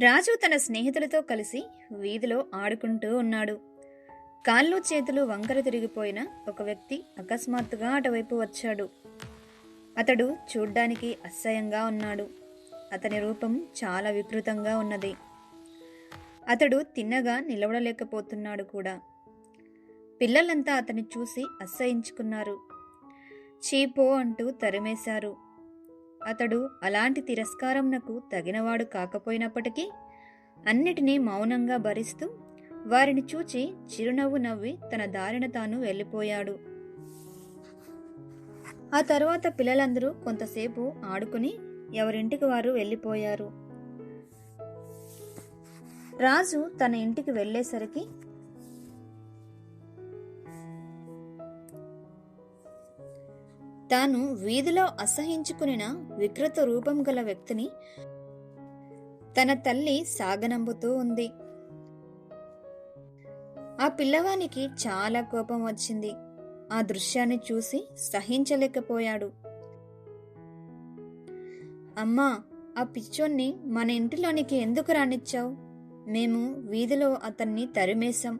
రాజు తన స్నేహితులతో కలిసి వీధిలో ఆడుకుంటూ ఉన్నాడు. కాళ్ళు చేతులు వంకర తిరిగిపోయిన ఒక వ్యక్తి అకస్మాత్తుగా అటువైపు వచ్చాడు. అతడు చూడ్డానికి అసహ్యంగా ఉన్నాడు. అతని రూపం చాలా వికృతంగా ఉన్నది. అతడు తిన్నగా నిలవడలేకపోతున్నాడు కూడా. పిల్లలంతా అతన్ని చూసి అసహించుకున్నారు. చీపో అంటూ తరిమేశారు. అతడు అలాంటి తిరస్కారంనకు తగినవాడు కాకపోయినప్పటికీ అన్నిటినీ మౌనంగా భరిస్తూ వారిని చూచి చిరునవ్వు నవ్వి తన దారిన తాను వెళ్ళిపోయాడు. ఆ తర్వాత పిల్లలందరూ కొంతసేపు ఆడుకుని ఎవరింటికి వారు వెళ్ళిపోయారు. రాజు తన ఇంటికి వెళ్ళేసరికి తాను వీధిలో అసహించుకునిన వికృత రూపం గల వ్యక్తిని తన తల్లి సాగనంబుతూ ఉంది. ఆ పిల్లవానికి చాలా కోపం వచ్చింది. ఆ దృశ్యాన్ని చూసి సహించలేకపోయాడు. అమ్మా ఆ పిచ్చోన్ని మన ఇంటిలోనికి ఎందుకు రానిచ్చావు? మేము వీధిలో అతన్ని తరిమేశాం.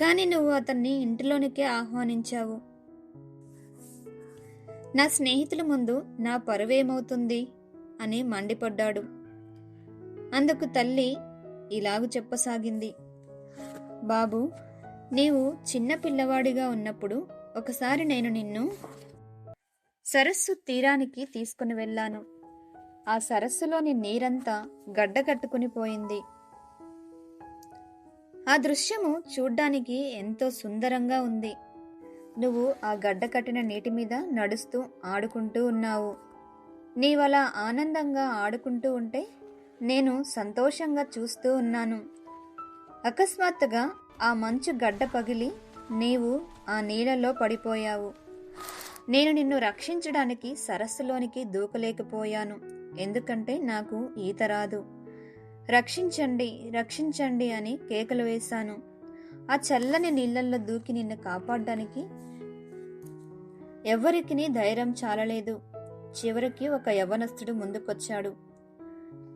కానీ నువ్వు అతన్ని ఇంటిలోనికే ఆహ్వానించావు. నా స్నేహితుల ముందు నా పరువేమవుతుంది అని మండిపడ్డాడు. అందుకు తల్లి ఇలాగు చెప్పసాగింది. బాబు నీవు చిన్న పిల్లవాడిగా ఉన్నప్పుడు ఒకసారి నేను నిన్ను సరస్సు తీరానికి తీసుకుని వెళ్ళాను. ఆ సరస్సులోని నీరంతా గడ్డకట్టుకుని పోయింది. ఆ దృశ్యము చూడ్డానికి ఎంతో సుందరంగా ఉంది. నువ్వు ఆ గడ్డ కట్టిన నీటి మీద నడుస్తూ ఆడుకుంటూ ఉన్నావు. నీవలా ఆనందంగా ఆడుకుంటూ ఉంటే నేను సంతోషంగా చూస్తూ ఉన్నాను. అకస్మాత్తుగా ఆ మంచు గడ్డ పగిలి నీవు ఆ నీళ్ళలో పడిపోయావు. నేను నిన్ను రక్షించడానికి సరస్సులోనికి దూకలేకపోయాను. ఎందుకంటే నాకు ఈత రాదు. రక్షించండి రక్షించండి అని కేకలు వేశాను. ఆ చల్లని నీళ్ళల్లో దూకి నిన్ను కాపాడడానికి ఎవ్వరికి ధైర్యం చాలలేదు. చివరికి ఒక యవ్వనస్తుడు ముందుకొచ్చాడు.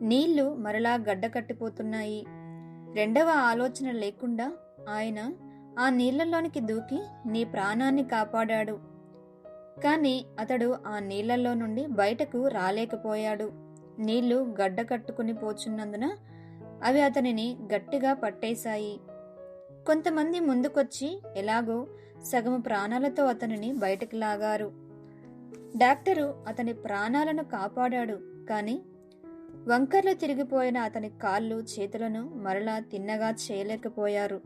నీళ్ళు మరలా గడ్డ కట్టిపోతున్నాయి. రెండవ ఆలోచన లేకుండా ఆయన ఆ నీళ్ళలోనికి దూకి నీ ప్రాణాన్ని కాపాడాడు. కానీ అతడు ఆ నీళ్ళలో నుండి బయటకు రాలేకపోయాడు. నీళ్ళు గడ్డ కట్టుకుని పోచున్నందున అవి అతనిని గట్టిగా పట్టేశాయి. కొంతమంది ముందుకొచ్చి ఎలాగో సగము ప్రాణాలతో అతనిని బయటకు లాగారు. డాక్టరు అతని ప్రాణాలను కాపాడాడు కానీ వంకర్లు తిరిగిపోయిన అతని కాళ్ళు చేతులను మరలా తిన్నగా చేయలేకపోయారు.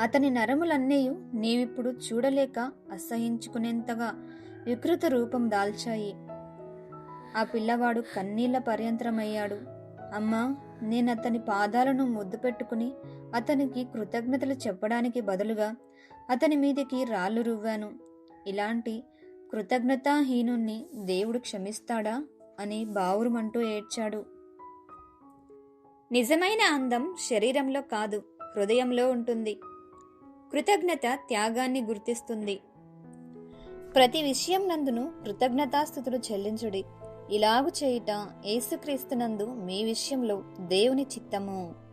అతని నరములన్నీ నీవిప్పుడు చూడలేక అసహించుకునేంతగా వికృత రూపం దాల్చాయి. ఆ పిల్లవాడు కన్నీళ్ళ పర్యంతరమయ్యాడు. అమ్మా నేను అతని పాదాలను ముద్దు పెట్టుకుని అతనికి కృతజ్ఞతలు చెప్పడానికి బదులుగా అతని మీదికి రాళ్ళు రువ్వాను. ఇలాంటి కృతజ్ఞతాహీనుణ్ణి దేవుడు క్షమిస్తాడా? అని బావురుమంటూ ఏడ్చాడు. నిజమైన అందం శరీరంలో కాదు హృదయంలో ఉంటుంది. కృతజ్ఞత త్యాగాన్ని గుర్తిస్తుంది. ప్రతి విషయం నందును కృతజ్ఞతాస్థుతులు చెల్లించుడి. ఇలాగు చేయుట ఏసుక్రీస్తునందు మీ విషయంలో దేవుని చిత్తము.